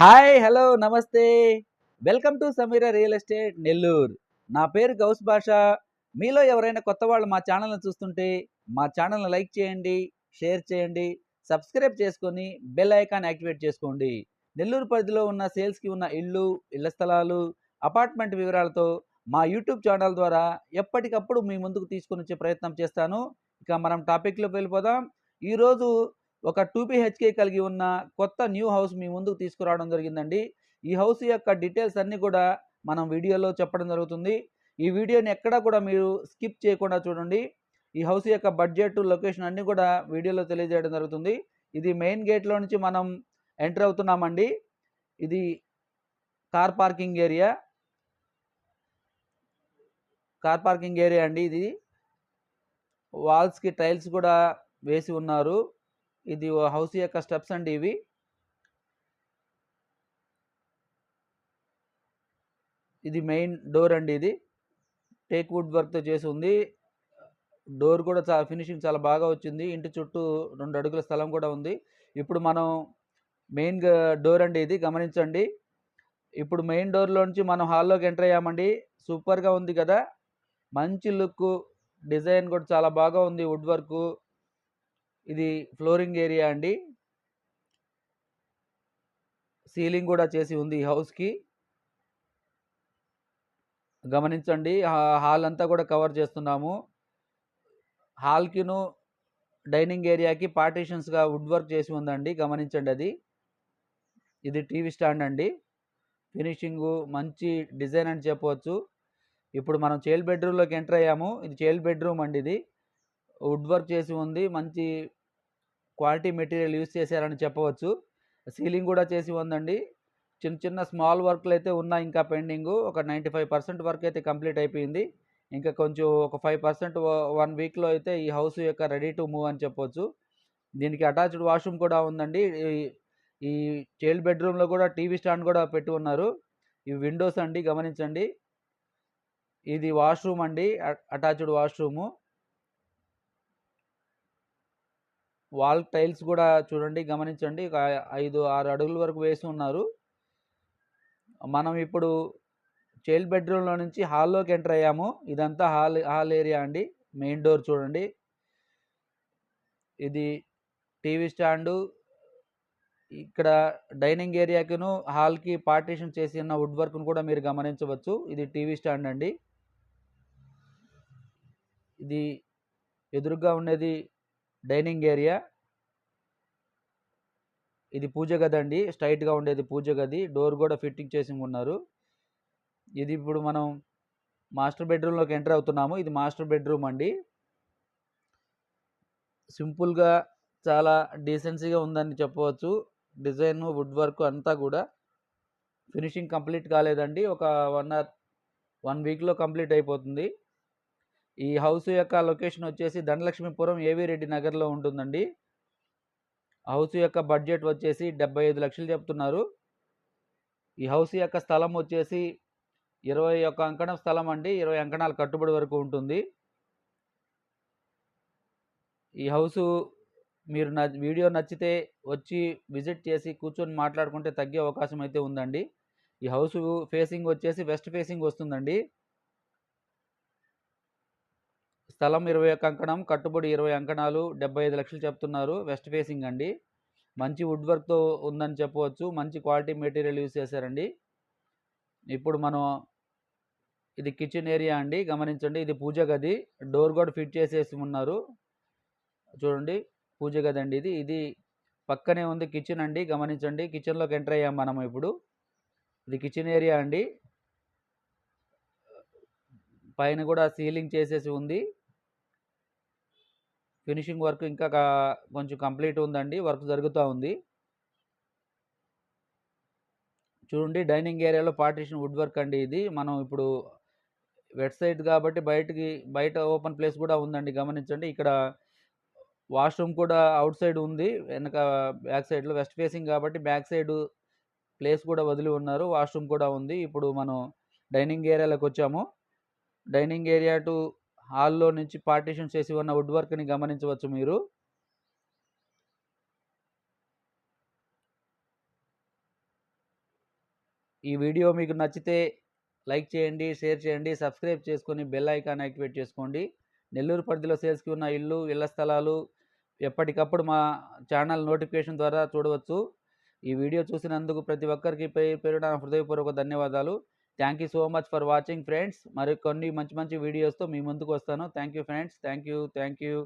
Hi hello నమస్తే. Welcome to Samira real estate Nellore. నా పేరు గౌస్ భాష. మీలో ఎవరైనా కొత్త వాళ్ళు మా ఛానల్ని చూస్తుంటే మా ఛానల్ని లైక్ చేయండి షేర్ చేయండి సబ్స్క్రైబ్ చేసుకొని బెల్ ఐకాన్ యాక్టివేట్ చేసుకోండి. నెల్లూరు పరిధిలో ఉన్న సేల్స్కి ఉన్న ఇళ్ళు ఇళ్ళ స్థలాలు అపార్ట్మెంట్ వివరాలతో మా యూట్యూబ్ ఛానల్ ద్వారా ఎప్పటికప్పుడు మీ ముందుకు తీసుకొని వచ్చే ప్రయత్నం చేస్తాను. ఇక మనం టాపిక్లోకి వెళ్ళిపోదాం. ఈరోజు ఒక టూ బిహెచ్కే కలిగి ఉన్న కొత్త న్యూ హౌస్ మీ ముందుకు తీసుకురావడం జరిగిందండి. ఈ హౌస్ యొక్క డీటెయిల్స్ అన్నీ కూడా మనం వీడియోలో చెప్పడం జరుగుతుంది. ఈ వీడియోని ఎక్కడా కూడా మీరు స్కిప్ చేయకుండా చూడండి. ఈ హౌస్ యొక్క బడ్జెట్ లొకేషన్ అన్నీ కూడా వీడియోలో తెలియజేయడం జరుగుతుంది. ఇది మెయిన్ గేట్లో నుంచి మనం ఎంటర్ అవుతున్నామండి. ఇది car parking area. Car parking area అండి ఇది. వాల్స్కి టైల్స్ కూడా వేసి ఉన్నారు. ఇది హౌస్ యొక్క స్టెప్స్ అండి ఇవి. ఇది మెయిన్ డోర్ అండి ఇది. టేక్ వుడ్ వర్క్తో చేసి ఉంది. డోర్ కూడా చాలా ఫినిషింగ్ చాలా బాగా వచ్చింది. ఇంటి చుట్టూ రెండు అడుగుల స్థలం కూడా ఉంది. ఇప్పుడు మనం మెయిన్ డోర్ అండి ఇది గమనించండి. ఇప్పుడు మెయిన్ డోర్లోంచి మనం హాల్లోకి ఎంటర్ అయ్యామండి. సూపర్గా ఉంది కదా. మంచి లుక్ డిజైన్ కూడా చాలా బాగా ఉంది వుడ్ వర్క్. ఇది ఫ్లోరింగ్ ఏరియా అండి. సీలింగ్ కూడా చేసి ఉంది ఈ హౌస్కి గమనించండి హాల్ అంతా కూడా కవర్ చేస్తున్నాము. హాల్కిను డైనింగ్ ఏరియాకి పార్టీషన్స్గా వుడ్ వర్క్ చేసి ఉందండి గమనించండి అది. ఇది టీవీ స్టాండ్ అండి. ఫినిషింగ్ మంచి డిజైన్ అని చెప్పవచ్చు. ఇప్పుడు మనం చైల్డ్ బెడ్రూమ్లోకి ఎంటర్ అయ్యాము. ఇది చైల్డ్ బెడ్రూమ్ అండి ఇది. వుడ్ వర్క్ చేసి ఉంది మంచి క్వాలిటీ మెటీరియల్ యూస్ చేశారని చెప్పవచ్చు. సీలింగ్ కూడా చేసి ఉందండి. చిన్న చిన్న స్మాల్ వర్క్లు అయితే ఉన్నాయి ఇంకా పెండింగ్. ఒక నైంటీ ఫైవ్ పర్సెంట్ వర్క్ అయితే కంప్లీట్ అయిపోయింది. ఇంకా కొంచెం ఒక ఫైవ్ పర్సెంట్ వన్ వీక్లో అయితే ఈ హౌస్ యొక్క రెడీ టు మూవ్ అని చెప్పొచ్చు. దీనికి అటాచ్డ్ వాష్రూమ్ కూడా ఉందండి. ఈ- ఈ చైల్డ్ బెడ్రూమ్లో కూడా టీవీ స్టాండ్ కూడా పెట్టి ఉన్నారు. ఈ విండోస్ అండి గమనించండి. ఇది వాష్రూమ్ అండి. Attached washroom. వాల్ టైల్స్ కూడా చూడండి గమనించండి. ఒక ఐదు ఆరు అడుగుల వరకు వేసి ఉన్నారు. మనం ఇప్పుడు చైల్డ్ బెడ్రూమ్లో నుంచి హాల్లోకి ఎంటర్ అయ్యాము. ఇదంతా హాల్ హాల్ ఏరియా అండి. మెయిన్ డోర్ చూడండి. ఇది టీవీ స్టాండు. ఇక్కడ డైనింగ్ ఏరియాకిను హాల్కి పార్టీషన్ చేసి ఉన్న వుడ్ వర్క్ను కూడా మీరు గమనించవచ్చు. ఇది టీవీ స్టాండ్ అండి. ఇది ఎదురుగా ఉండేది డైనింగ్ ఏరియా. ఇది పూజ గది అండి. స్ట్రైట్గా ఉండేది పూజ గది. డోర్ కూడా ఫిట్టింగ్ చేసి ఉన్నారు. ఇది ఇప్పుడు మనం మాస్టర్ బెడ్రూమ్లోకి ఎంటర్ అవుతున్నాము. ఇది మాస్టర్ బెడ్రూమ్ అండి. సింపుల్గా చాలా డీసెన్సీగా ఉందని చెప్పవచ్చు. డిజైన్ వుడ్ వర్క్ అంతా కూడా ఫినిషింగ్ కంప్లీట్ కాలేదండి. ఒక వన్ ఆర్ వన్ వీక్లో కంప్లీట్ అయిపోతుంది. ఈ హౌస్ యొక్క లొకేషన్ వచ్చేసి ధనలక్ష్మీపురం ఏవి రెడ్డి నగర్లో ఉంటుందండి? హౌస్ యొక్క బడ్జెట్ వచ్చేసి డెబ్బై ఐదు లక్షలు చెప్తున్నారు. ఈ హౌస్ యొక్క స్థలం వచ్చేసి ఇరవై ఒక్క అంకణం స్థలం అండి. ఇరవై అంకణాల కట్టుబడి వరకు ఉంటుంది. ఈ హౌసు మీరు న వీడియో నచ్చితే వచ్చి విజిట్ చేసి కూర్చొని మాట్లాడుకుంటే తగ్గే అవకాశం అయితే ఉందండి. ఈ హౌస్ ఫేసింగ్ వచ్చేసి వెస్ట్ ఫేసింగ్ వస్తుందండి. స్థలం ఇరవై ఒక్క అంకణం కట్టుబడి ఇరవై అంకణాలు డెబ్బై ఐదు లక్షలు చెప్తున్నారు. వెస్ట్ ఫేసింగ్ అండి. మంచి వుడ్ వర్క్తో ఉందని చెప్పవచ్చు. మంచి క్వాలిటీ మెటీరియల్ యూస్ చేశారండి. ఇప్పుడు మనం ఇది కిచెన్ ఏరియా అండి. గమనించండి. ఇది పూజ గది. డోర్ కూడా ఫిట్ చేసేసి ఉన్నారు. చూడండి. పూజ గది అండి ఇది. ఇది పక్కనే ఉంది కిచెన్ అండి. గమనించండి. కిచెన్లోకి ఎంటర్ అయ్యాం మనం ఇప్పుడు. ఇది కిచెన్ ఏరియా అండి. పైన కూడా సీలింగ్ చేసేసి ఉంది. ఫినిషింగ్ వర్క్ ఇంకా కొంచెం కంప్లీట్ ఉందండి వర్క్ జరుగుతూ ఉంది. చూడండి డైనింగ్ ఏరియాలో పార్టీషన్ వుడ్ వర్క్ అండి ఇది. మనం ఇప్పుడు వెట్ సైడ్ కాబట్టి బయటికి బయట ఓపెన్ ప్లేస్ కూడా ఉందండి గమనించండి. ఇక్కడ వాష్రూమ్ కూడా అవుట్ సైడ్ ఉంది వెనక బ్యాక్ సైడ్లో వెస్ట్ ఫేసింగ్ కాబట్టి బ్యాక్ సైడ్ ప్లేస్ కూడా వదిలి ఉన్నారు వాష్రూమ్ కూడా ఉంది. ఇప్పుడు మనం డైనింగ్ ఏరియాలోకి వచ్చాము. డైనింగ్ ఏరియా టు హాల్లో నుంచి పార్టీషన్ చేసి ఉన్న వుడ్ వర్క్ని గమనించవచ్చు మీరు. ఈ వీడియో మీకు నచ్చితే లైక్ చేయండి షేర్ చేయండి సబ్స్క్రైబ్ చేసుకొని బెల్ ఐకాన్ యాక్టివేట్ చేసుకోండి. నెల్లూరు పరిధిలో సేల్స్కి ఉన్న ఇల్లు ఇళ్ళ స్థలాలు ఎప్పటికప్పుడు మా ఛానల్ నోటిఫికేషన్ ద్వారా చూడవచ్చు. ఈ వీడియో చూసినందుకు ప్రతి ఒక్కరికి పేరు పేరున నా హృదయపూర్వక ధన్యవాదాలు. Thank you so much for watching friends. మరి కొన్ని మంచి మంచి వీడియోస్తో మీ ముందుకు వస్తాను. Thank you friends. Thank you. Thank you.